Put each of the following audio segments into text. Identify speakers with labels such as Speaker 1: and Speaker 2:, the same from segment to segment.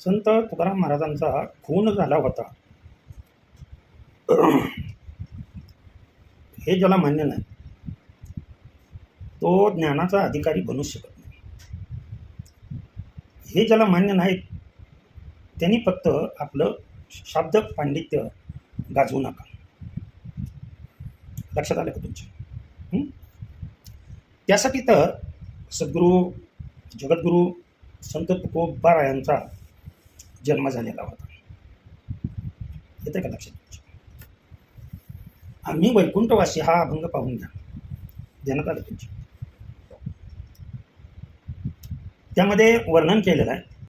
Speaker 1: संत तुकाराम महाराजांचा खून झाला होता. हे ज्याला मान्य नाही तो ज्ञानाचा अधिकारी बनू शकत नाही. हे ज्याला मान्य नाही त्यांनी फक्त आपलं शाब्द पांडित्य गाजवू नका. लक्षात आलं का तुमच्या? त्यासाठी तर सद्गुरू जगद्गुरू संत तुकोबारायांचा जन्म झालेला होता. येते का लक्षात तुमच्या? आम्ही वैकुंठवासी हा अभंग पाहून घ्या. देण्यात आलं तुमच्या. त्यामध्ये वर्णन केलेलं आहे.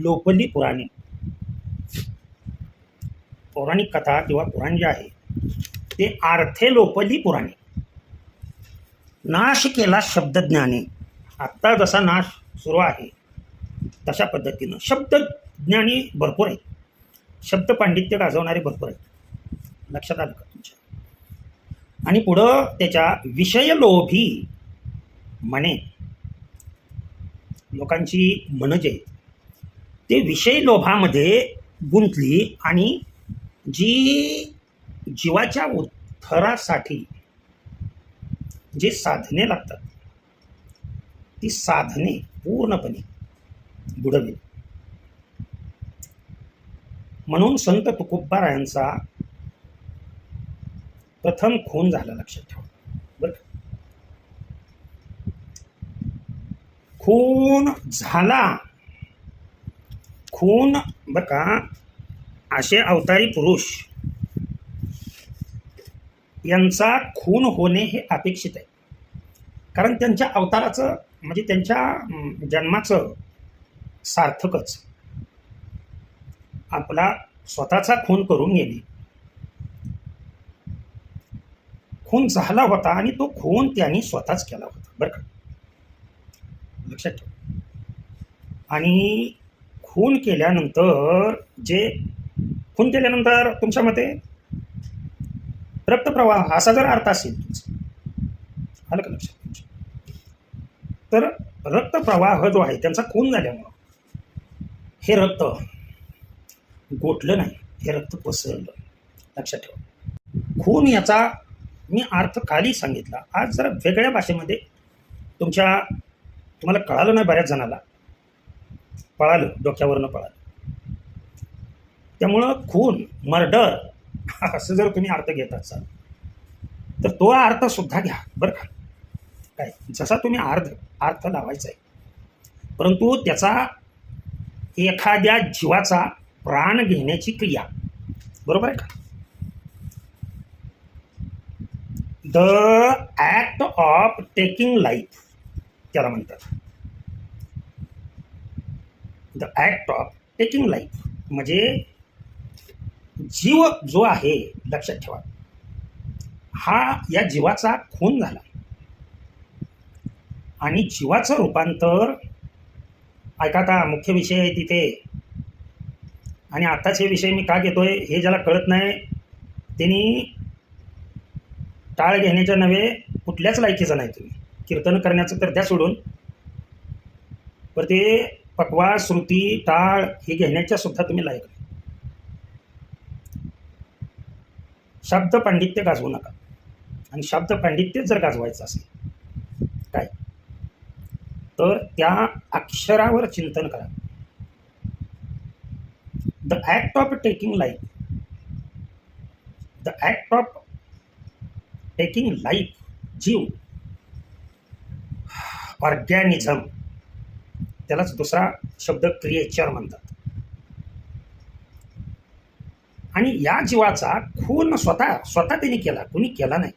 Speaker 1: लोपली पुराणे. पौराणिक कथा किंवा पुराण जे आहे ते आर्थे लोपली पुराणे. नाश केला शब्दज्ञाने. आत्ता जसा नाश सुरू आहे तशा पद्धतीनं शब्दज्ञानी भरपूर आहेत. शब्द पांडित्य गाजवणारे भरपूर आहेत. लक्षात आलं का तुमच्या? आणि पुढं त्याच्या विषयलोभी म्हणे. लोकांची मनं जे आहेत, ते विषय लोभामध्ये गुंतली आणि जी जीवाच्या उत्थरासाठी जे साधने लागतात ती साधने पूर्णपणे बुडवली. म्हणून संत तुकोबारायांचा प्रथम खून झाला लक्षात ठेवा. बर खून झाला. खून बरं का असे अवतारी पुरुष. यांचा खून होणे हे अपेक्षित आहे. कारण त्यांच्या अवताराचं म्हणजे त्यांच्या जन्माचं सार्थकच. आपला स्वतःचा खून करून गेले खून झाला होता आणि तो खून त्यांनी स्वतःच केला होता. बरं का? लक्षात ठेवा. आणि खून केल्यानंतर जे खून केल्यानंतर तुमच्या मते रक्तप्रवाह असा जर अर्थ असेल तुमचा आलं का लक्षात? तर रक्तप्रवाह जो आहे त्यांचा खून झाल्यामुळं हे रक्त गोठलं नाही हे रक्त पसरलं. लक्षात ठेवा. खून याचा मी अर्थ खाली सांगितला. आज जरा वेगळ्या भाषेमध्ये तुमच्या तुम्हाला कळालं नाही बऱ्याच जणाला. पळालं डोक्यावरनं पळालं. त्यामुळं खून मर्डर असं जर तुम्ही अर्थ घेत असाल तर तो अर्थ सुद्धा घ्या बरं का? काय? जसा तुम्ही अर्थ अर्थ लावायचा आहे परंतु त्याचा एखाद्या जीवाचा प्राण घेण्याची क्रिया बरोबर आहे का? The act of taking life त्याला म्हणतात. The act of taking life. म्हणजे जीव जो आहे लक्षात ठेवा. हा या जीवाचा खून झाला. आणि जीवाचं रूपांतर ऐका आता मुख्य विषय आहे तिथे. आणि आत्ताचे विषय मी का घेतोय हे ज्याला कळत नाही त्यांनी टाळ घेण्याच्या नव्हे कुठल्याच लायकीचं नाही तुम्ही. कीर्तन करण्याचं तर त्या सोडून. पर ते पटवा श्रुती टाळ हे घेण्याच्या सुद्धा तुम्ही लायक नाही. शब्द पांडित्य गाजवू नका. आणि शब्द पांडित्य जर गाजवायचं असेल काय? तर त्या अक्षरावर चिंतन करा. The act of taking life the act of taking life जीव ऑर्गॅनिझम त्यालाच दुसरा शब्द क्रिएचर म्हणतात. आणि या जीवाचा खून स्वतः स्वतः त्यांनी केला कुणी केला नाही.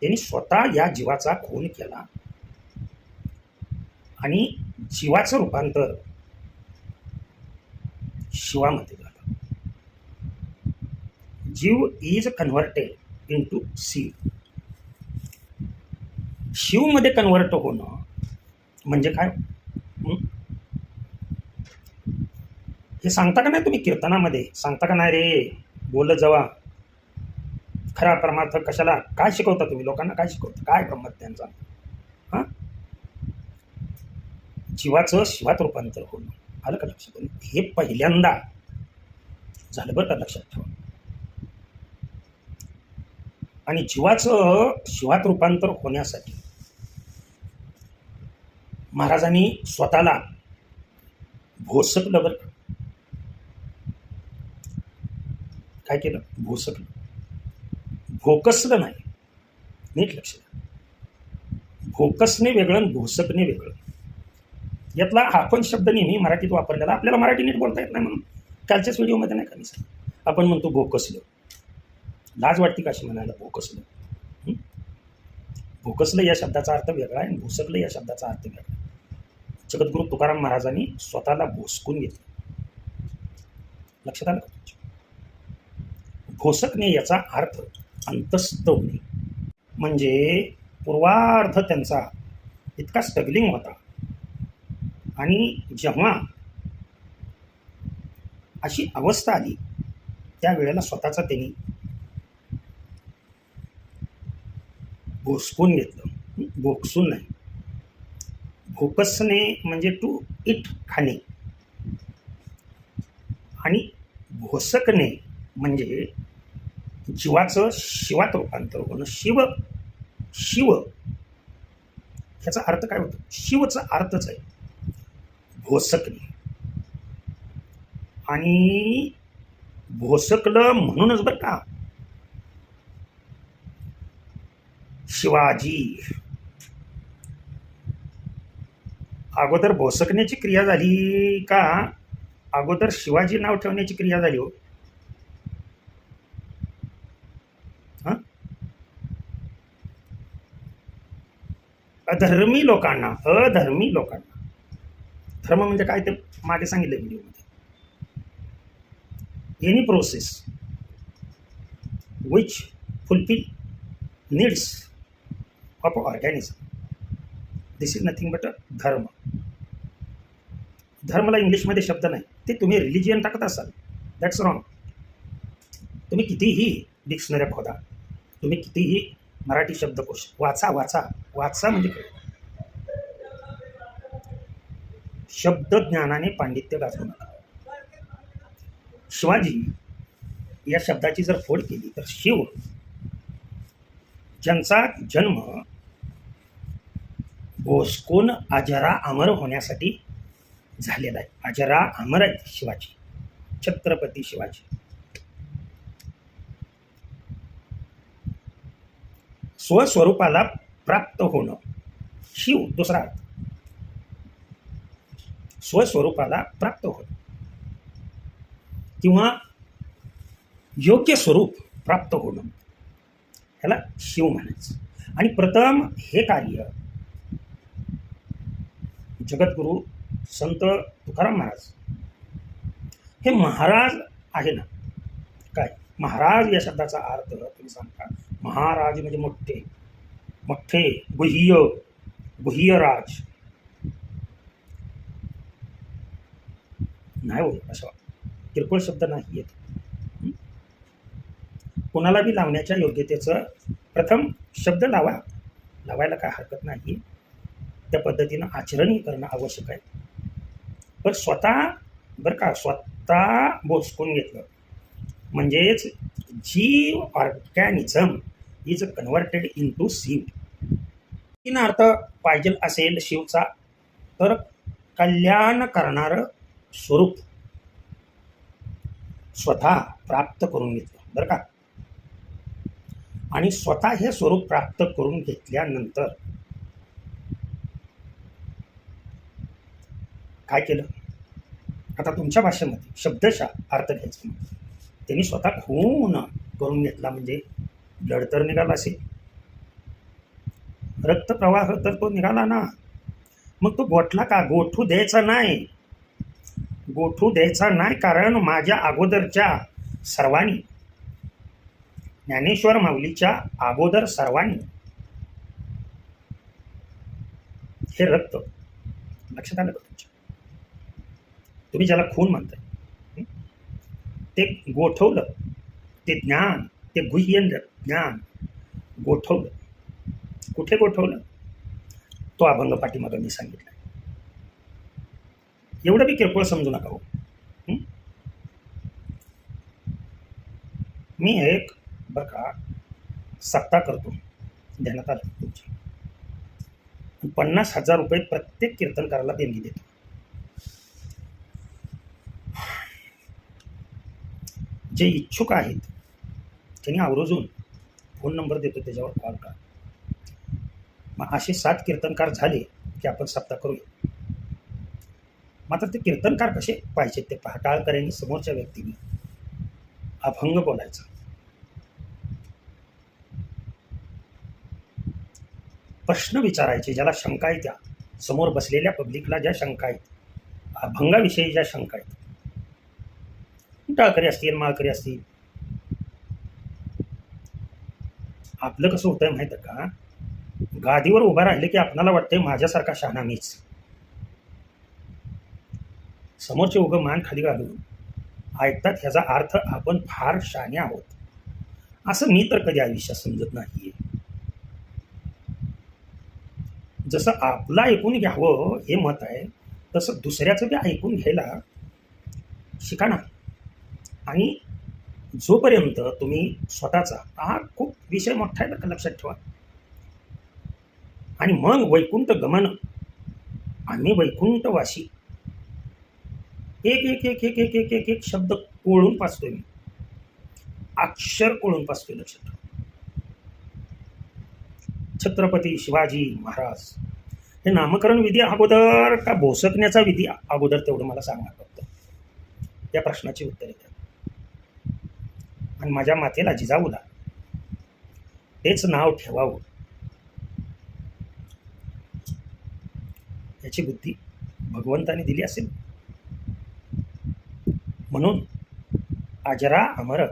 Speaker 1: त्यांनी स्वतः या जीवाचा खून केला. आणि जीवाचं रूपांतर शिवामध्ये झालं. जीव इज कन्व्हर्टेड इन टू सी शिवमध्ये कन्व्हर्ट होणं म्हणजे काय? हे? सांगता का नाही तुम्ही कीर्तनामध्ये? सांगता का नाही रे? बोल जावा. खरा परमार्थ कशाला? काय शिकवता तुम्ही? लोकांना काय शिकवता? काय गंमत त्यांचा? हां? जीवाचं शिवात रूपांतर होणं. आलं का लक्षात? हे पहिल्यांदा झालं बरं का लक्षात ठेवा. आणि जीवाचं शिवात रूपांतर होण्यासाठी महाराजांनी स्वतःला भोसकलं बरं काय केलं? भोसकलं भोकसलं नाही. नीट लक्ष द्या. भोकसने वेगळं आणि भोसकने वेगळं. यातला आपण शब्द नेहमी मराठीत वापरलेला. आपल्याला मराठी नीट बोलता येत नाही म्हणून. कालच्याच व्हिडिओमध्ये नाही कमी सांग आपण म्हणतो भोकसलं लाज वाटते काशी म्हणायला? भोकसलं भोकसलं या शब्दाचा अर्थ वेगळा आहे आणि भोसकलं या शब्दाचा अर्थ वेगळा जगद्गुरु तुकाराम महाराजांनी स्वतःला भोसकून घेतलं. लक्षात आलं का भोसकने याचा अर्थ अंतस्त होणे. म्हणजे पूर्वार्ध त्यांचा इतका स्ट्रगलिंग होता. आणि जेव्हा अशी अवस्था आली त्यावेळेला स्वतःचा त्यांनी भोसकून घेतलं. भोगसून नाही. फोकसने म्हणजे टू इट खाणे. आणि भोसकने म्हणजे जीवाचं शिवात रूपांतर होणं. शिव शिव. ह्याचा अर्थ काय होतो? शिवचा अर्थच आहे. भोसकणे आणि भोसकलं म्हणूनच बरं का. शिवाजी. अगोदर भोसकण्याची क्रिया झाली का? अगोदर शिवाजी नाव ठेवण्याची क्रिया झाली हो. अधर्मी लोकांना अधर्मी लोकांना. धर्म म्हणजे काय ते मागे सांगितलं व्हिडिओमध्ये. Any process which fulfil needs of organism this is nothing but a dharma. धर्मला इंग्लिशमध्ये शब्द नाही. ते तुम्ही रिलिजियन टाकत असाल. दॅट्स रॉंग तुम्ही कितीही डिक्शनऱ्या खोदा. तुम्ही कितीही मराठी शब्दकोश वाचा वाचा. वाचा म्हणजे काय? शब्द ज्ञानाने पांडित्य गाजवू नका. शिवाजी या शब्दाची जर फोड केली तर शिव ज्यांचा जन्म भोसकून अजरा अमर होण्यासाठी झालेला आहे. अजरा अमर आहे शिवाजी. छत्रपती शिवाजी. स्वस्वरूपाला प्राप्त होणं शिव दुसरा अर्थ. स्वस्वरूपाला प्राप्त होणं. किंवा योग्य स्वरूप प्राप्त होणं. ह्याला शिव म्हणायचं. आणि प्रथम हे कार्य जगद्गुरू संत तुकाराम महाराज. हे महाराज आहे ना. काय? महाराज या शब्दाचा अर्थ तुम्ही सांगता. महाराज म्हणजे मोठे. मोठे गुह्य गुह्यराज. नाही हो असं किरकोळ शब्द नाही येत कोणाला बी लावण्याच्या योग्यतेचं प्रथम शब्द लावा. लावायला काय हरकत नाही. त्या पद्धतीनं आचरणही करणं आवश्यक आहे. पण स्वतः बरं का स्वतः बोसकून घेतलं म्हणजेच जी organism is converted into Shiva तीन अर्थ पाहिजे असेल शिवचा तर कल्याण करणारं स्वरूप. स्वतः प्राप्त करून घेतलं बरं का? आणि स्वतः हे स्वरूप प्राप्त करून घेतल्यानंतर काय केलं? आता तुमच्या भाषेमध्ये शब्दशा अर्थ घ्यायचा त्यांनी स्वतः खून करून घेतला म्हणजे ब्लड तर निघाला असेल. रक्तप्रवाह तर तो निघाला ना. मग तो गोठला का? गोठू द्यायचा नाही. गोठू द्यायचा नाही कारण माझ्या अगोदरच्या सर्वांनी ज्ञानेश्वर माऊलीच्या अगोदर सर्वांनी हे रक्त लक्षात आलं का तुमच्या? तुम्ही ज्याला खून म्हणताय. ते गोठवलं. ते ज्ञान ते गुह्य ज्ञान गोठवलं. कुठे गोठवलं? तो अभंग पाठीमागं मी सांगितला एवढं मी किरकोळ समजू नका हो. मी एक बरं का सत्ता करतो. देण्यात आलं तुमची. पन्नास हजार रुपये प्रत्येक कीर्तनकाराला देणगी देतो. जे इच्छुक आहेत त्यांनी आवर्जून फोन नंबर देतो त्याच्यावर कॉल करा. मग असे सात कीर्तनकार झाले की आपण सप्ताह करूया. मात्र ते कीर्तनकार कसे पाहिजेत ते पहाटाळकऱ्यांनी समोरच्या व्यक्तीने अभंग बोलायचा. प्रश्न विचारायचे ज्याला शंका आहे त्या. समोर बसलेल्या पब्लिकला ज्या शंका आहेत अभंगाविषयी ज्या शंका आहेत टाळकरी असतील माळकरी असतील. आपलं कसं होतंय माहितं का? गादीवर उभा राहिले की आपणाला वाटतंय माझ्यासारखा शहाणा मीच. समोरचे उगं मान खाली घालून ऐकतात ह्याचा अर्थ आपण फार शहाणे आहोत. असं मी तर कधी आयुष्यात समजत नाहीये. जसं आपलं ऐकून घ्यावं हे मत आहे तसं दुसऱ्याचं बी ऐकून घ्यायला शिका ना. आणि जोपर्यंत तुम्ही स्वतःचा हा खूप विषय मोठा आहे लक्षात ठेवा. आणि मग वैकुंठ गमन आम्ही वैकुंठवासी. एक एक एक एक एक एक एक एक शब्द कोळून पाचतोय मी. अक्षर कोळून पाचतोय लक्षात ठेवा. छत्रपती शिवाजी महाराज हे नामकरण विधी अगोदर का भोसकण्याचा विधी अगोदर तेवढं मला सांगा फक्त. या प्रश्नाची उत्तरे द्या. आणि माझ्या मातेला जिजाऊला तेच नाव ठेवावं. याची बुद्धी भगवंताने दिली असेल. म्हणून अजरा अमर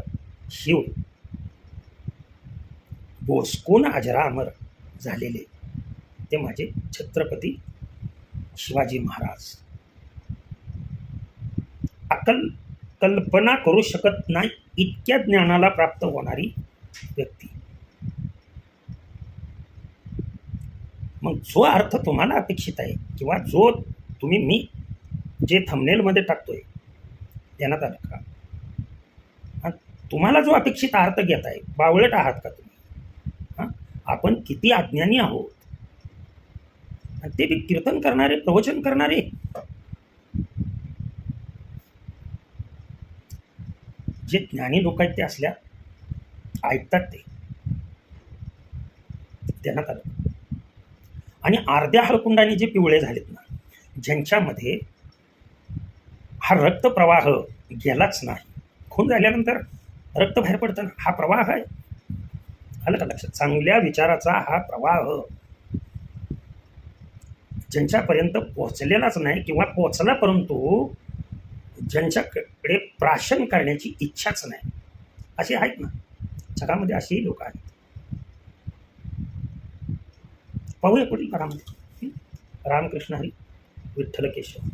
Speaker 1: शिव. बोसकून अजरा अमर झालेले ते माझे छत्रपती शिवाजी महाराज. अकल कल्पना करू शकत नाही. इतक्या ज्ञानाला प्राप्त होणारी व्यक्ती. मग जो अर्थ तुम्हाला अपेक्षित आहे किंवा जो तुम्ही मी जे थंबनेलमध्ये टाकतोय ध्यानात आलं का? तुम्हाला जो अपेक्षित अर्थ घेत आहे बावळट आहात का तुम्ही? हां आपण किती अज्ञानी आहोत? आणि ते बी कीर्तन करणारे प्रवचन करणारे जे ज्ञानी लोक आहेत ते असल्या ऐकतात ते. त्यांना आलं आणि अर्ध्या हळकुंडाने जे पिवळे झालेत ना ज्यांच्यामध्ये हा रक्तप्रवाह गेलाच नाही. खून झाल्यानंतर रक्त बाहेर पडतं ना हा प्रवाह आहे. आलं का लक्षात? चांगल्या विचाराचा हा प्रवाह ज्यांच्यापर्यंत पोहोचलेलाच नाही किंवा पोहोचला परंतु ज्यांच्याकडे प्राशन करण्याची इच्छाच नाही. असे आहेत ना. जगामध्ये असेही लोक आहेत. पाहूया पुढील काळामध्ये रामकृष्ण हरी विठ्ठल केशव